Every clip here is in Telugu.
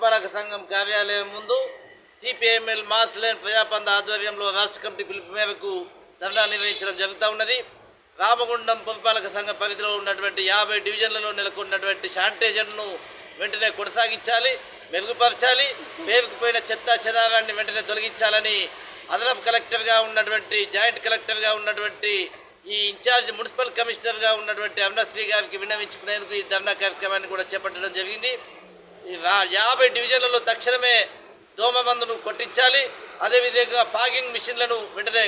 పురపాలక సంఘం కార్యాలయం ముందు సిపిఎంఎల్ మాస్ లేన్ ప్రజాపంద ఆధ్వర్యంలో రాష్ట్ర కమిటీ పిలుపు మేరకు ధర్నా నిర్వహించడం జరుగుతూ ఉన్నది. రామగుండం పురపాలక సంఘం పరిధిలో ఉన్నటువంటి యాభై డివిజన్లలో నెలకొన్నటువంటి శానిటైజర్ను వెంటనే కొనసాగించాలి మెరుగుపరచాలి పేరుకుపోయిన చెత్త చెదారాన్ని వెంటనే తొలగించాలని అదనపు కలెక్టర్గా ఉన్నటువంటి జాయింట్ కలెక్టర్గా ఉన్నటువంటి ఈ ఇన్ఛార్జ్ మున్సిపల్ కమిషనర్గా ఉన్నటువంటి అరుణశ్రీ గారికి విన్నవించుకునేందుకు ఈ ధర్నా కార్యక్రమాన్ని కూడా చేపట్టడం జరిగింది. యాభై డివిజన్లలో తక్షణమే దోమ మందును కొట్టించాలి అదేవిధంగా పాగింగ్ మిషన్లను వెంటనే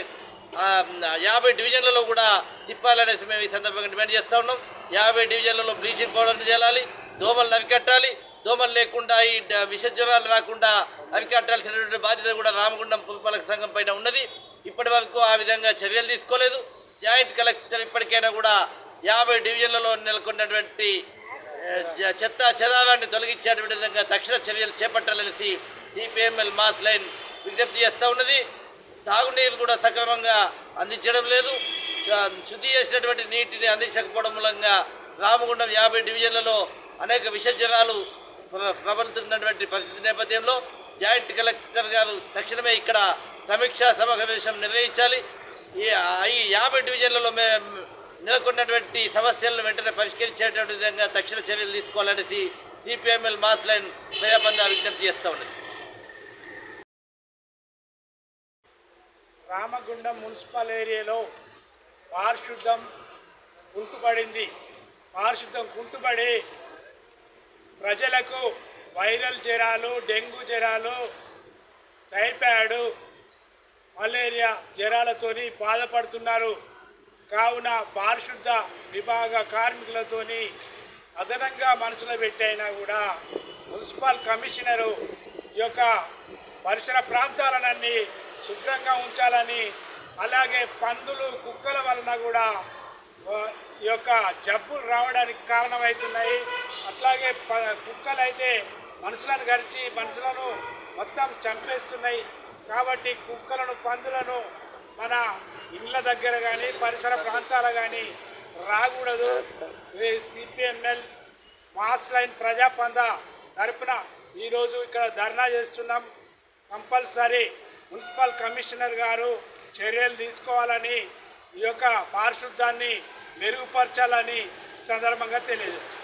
యాభై డివిజన్లలో కూడా తిప్పాలనేసి మేము ఈ సందర్భంగా డిమాండ్ చేస్తూ ఉన్నాం. యాభై డివిజన్లలో బ్లీచింగ్ పౌడర్ని చేయాలి దోమలు అరికట్టాలి. దోమలు లేకుండా ఈ విషజ్వరాలు జ్వరాలు రాకుండా అరికట్టాల్సినటువంటి బాధ్యత కూడా రామగుండం పురపాలక సంఘం పైన ఉన్నది. ఇప్పటి వరకు ఆ విధంగా చర్యలు తీసుకోలేదు. జాయింట్ కలెక్టర్ ఇప్పటికైనా కూడా యాభై డివిజన్లలో నెలకొన్నటువంటి చెత్త చెదారాన్ని తొలగించేటువంటి విధంగా తక్షణ చర్యలు చేపట్టాలనేసి సిపిఎంఎల్ మాస్ లైన్ విజ్ఞప్తి చేస్తూ ఉన్నది. తాగునీరు కూడా సక్రమంగా అందించడం లేదు. శుద్ధి చేసినటువంటి నీటిని అందించకపోవడం మూలంగా రామగుండం యాభై డివిజన్లలో అనేక విషజ్వరాలు ప్రబలుతున్నటువంటి పరిస్థితి నేపథ్యంలో జాయింట్ కలెక్టర్ గారు తక్షణమే ఇక్కడ సమీక్షా సమావేశం నిర్వహించాలి. ఈ యాభై డివిజన్లలో మేము నెలకొన్నటువంటి సమస్యలను వెంటనే పరిష్కరించేటువంటి విధంగా తక్షణ చర్యలు తీసుకోవాలనేసి సిపిఎంఎల్ మాస్ లైన్ ప్రజాబంధ విజ్ఞప్తి చేస్తూ ఉన్నది. రామగుండం మున్సిపల్ ఏరియాలో పారిశుద్ధం కుంటుపడింది. పారిశుద్ధం కుంటుపడి ప్రజలకు వైరల్ జ్వరాలు డెంగ్యూ జ్వరాలు టైఫాయిడ్ మలేరియా జ్వరాలతోని బాధపడుతున్నారు. కావున పారిశుద్ధ విభాగ కార్మికులతోని అదనంగా మనసులో పెట్టైనా కూడా మున్సిపల్ కమిషనరు ఈ యొక్క పరిసర ప్రాంతాలన్నీ శుభ్రంగా ఉంచాలని అలాగే పందులు కుక్కల వలన కూడా ఈ యొక్క జబ్బులు రావడానికి కారణమవుతున్నాయి. అట్లాగే ప- కుక్కలు అయితే మనుషులను గరిచి మనుషులను మొత్తం చంపేస్తున్నాయి. కాబట్టి కుక్కలను పందులను మన ఇళ్ళ దగ్గర కానీ పరిసర ప్రాంతాల కానీ రాకూడదు. సిపిఎంఎల్ మాస్ లైన్ ప్రజాపంద తరపున ఈరోజు ఇక్కడ ధర్నా చేస్తున్నాం. కంపల్సరీ మున్సిపల్ కమిషనర్ గారు చర్యలు తీసుకోవాలని ఈ యొక్క పారిశుద్ధాన్ని మెరుగుపరచాలని సందర్భంగా తెలియజేస్తున్నాం.